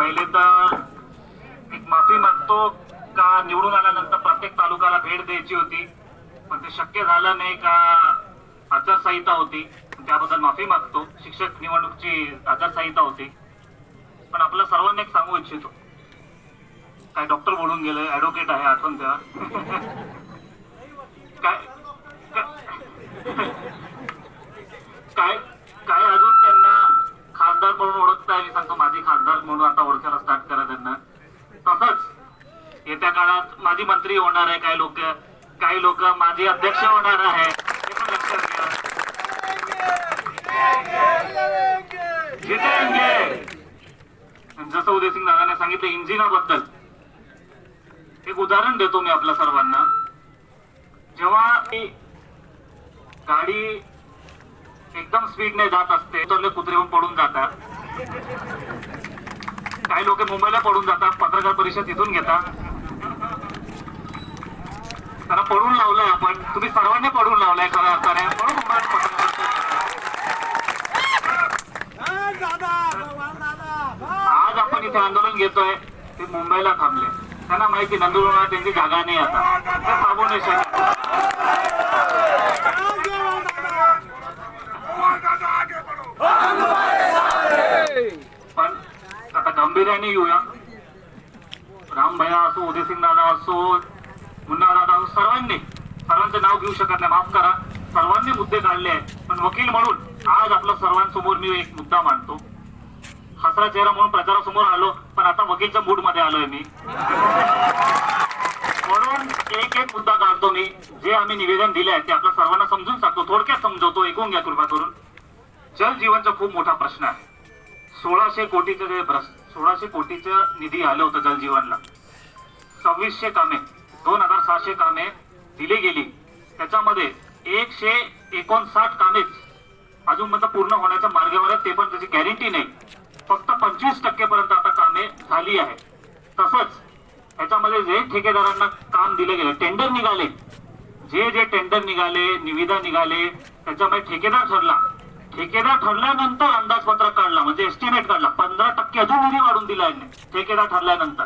पहिले तर एक माफी मागतो का निवडून आल्यानंतर प्रत्येक तालुक्याला भेट द्यायची होती पण ते शक्य झालं नाही का आचारसंहिता होती त्याबद्दल माफी मागतो. शिक्षक निवडणूकची आचारसंहिता होती. पण आपल्या सर्वांना एक सांगू इच्छितो. काय डॉक्टर बोलून गेलं ऍडव्होकेट आहे आठवण द्या काय काय काय अजून त्यांना खासदार म्हणून ओळखताय मी सांगतो माझी खासदार म्हणून स्टार्ट करा त्यांना. तसंच येत्या काळात माझी मंत्री होणार आहे काही लोक. काही लोक माझी अध्यक्ष होणार आहे. हे पण लक्षात घ्या. जितेंगे जसं उदयसिंग दादाने सांगितलं इंजिनाबद्दल. एक उदाहरण देतो मी आपल्या सर्वांना. जेव्हा गाडी एकदम स्पीडने जात असते तर कुत्रे पण पडून जातात. काही लोक मुंबईला पडून जातात पत्रकार परिषद तिथून घेतात. त्याला पडून लावलंय आपण. तुम्ही सर्वांनी पडून लावलंय खऱ्या अर्थाने. म्हणून मुंबईत पत्रकार आज आपण इथे आंदोलन घेतोय. ते मुंबईला थांबले. त्यांना माहिती नंदुरबार त्यांची जागा नाही आता. ते थांबू नाही शकत पण आता येऊया. राम भैया असो उदयसिंग दादा असो मुन्ना दादा असो सर्वांनी सर्वांचं नाव घेऊ शकत नाही. माफ करा. सर्वांनी मुद्दे काढले आहेत. पण वकील म्हणून आज आपल्या सर्वांसमोर मी एक मुद्दा मांडतो. हसरा चेहरा म्हणून प्रचारासमोर आलो पण आता वकीलच्या मूडमध्ये आलोय मी. म्हणून एक एक मुद्दा काढतो मी. जे आम्ही निवेदन दिले आहे ते आपल्या सर्वांना समजून सांगतो. थोडक्यात समजवतो ऐकून घ्या कृपा करून. जल जीवनचा खूप मोठा प्रश्न आहे. सोळाशे कोटीचं जे भ्रष्ट सोळाशे कोटीचं निधी आलं होतं जलजीवनला. सव्वीसशे कामे दोन हजार सहाशे कामे दिली गेली. त्याच्यामध्ये एकशे एकोणसाठ कामेच अजून म्हणजे पूर्ण होण्याच्या मार्गावर आहेत ते पण त्याची गॅरंटी नाही. फक्त पंचवीस टक्के पर्यंत आता कामे झाली आहे तसंच ह्याच्यामध्ये जे ठेकेदारांना काम दिले गेले टेंडर निघाले. जे जे टेंडर निघाले निविदा निघाले त्याच्यामध्ये ठेकेदार ठरला. ठेकेदार ठरल्यानंतर अंदाजपत्रक काढला म्हणजे एस्टिमेट काढला. पंधरा टक्के अजून निधी वाढून दिला यांनी ठेकेदार ठरल्यानंतर.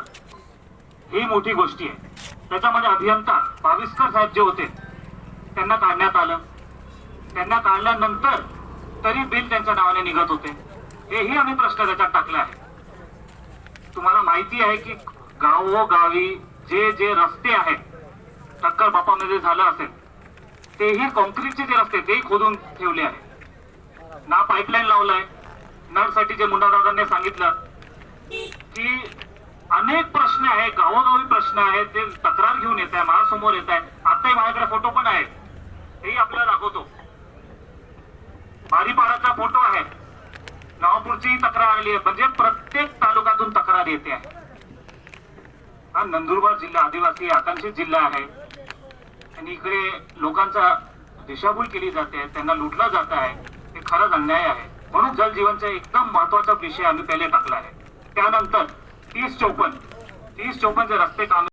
ही मोठी गोष्टी आहे. त्याच्यामध्ये अभियंता भाविस्कर साहेब जे होते त्यांना काढण्यात आलं. त्यांना काढल्यानंतर तरी बिल त्यांच्या नावाने निघत होते. हेही आम्ही प्रश्न त्याच्यात टाकले आहे तुम्हाला माहिती आहे की गावोगावी जे जे रस्ते आहेत टक्कर बापामध्ये झालं असेल तेही कॉन्क्रीटचे जे रस्ते तेही खोदून ठेवले आहे ना पाईपलाईन लावलाय. नळसाठी जे मुंडादादांनी सांगितलं की अनेक प्रश्न आहे गावोगावी प्रश्न आहेत ते तक्रार घेऊन येत आहे माझ्यासमोर येत आहे आताही माझ्याकडे फोटो पण आहेत. तेही आपल्याला दाखवतो. बारीपाडाचा फोटो आहे. नवापूरचीही तक्रार आली आहे. म्हणजे प्रत्येक तालुक्यातून तक्रार येते आहे. हा नंदुरबार जिल्हा आदिवासी आकांक्षित जिल्हा आहे. आणि इकडे लोकांचा दिशाभूल केली जाते त्यांना लुटलं जात आहे. खरंच अन्याय आहे. म्हणून जल जीवनचा एकदम महत्त्वाचा विषय आम्ही पहिले टाकला आहे. त्यानंतर तीस चौपन्न. तीस चौपन्नचे रस्ते काम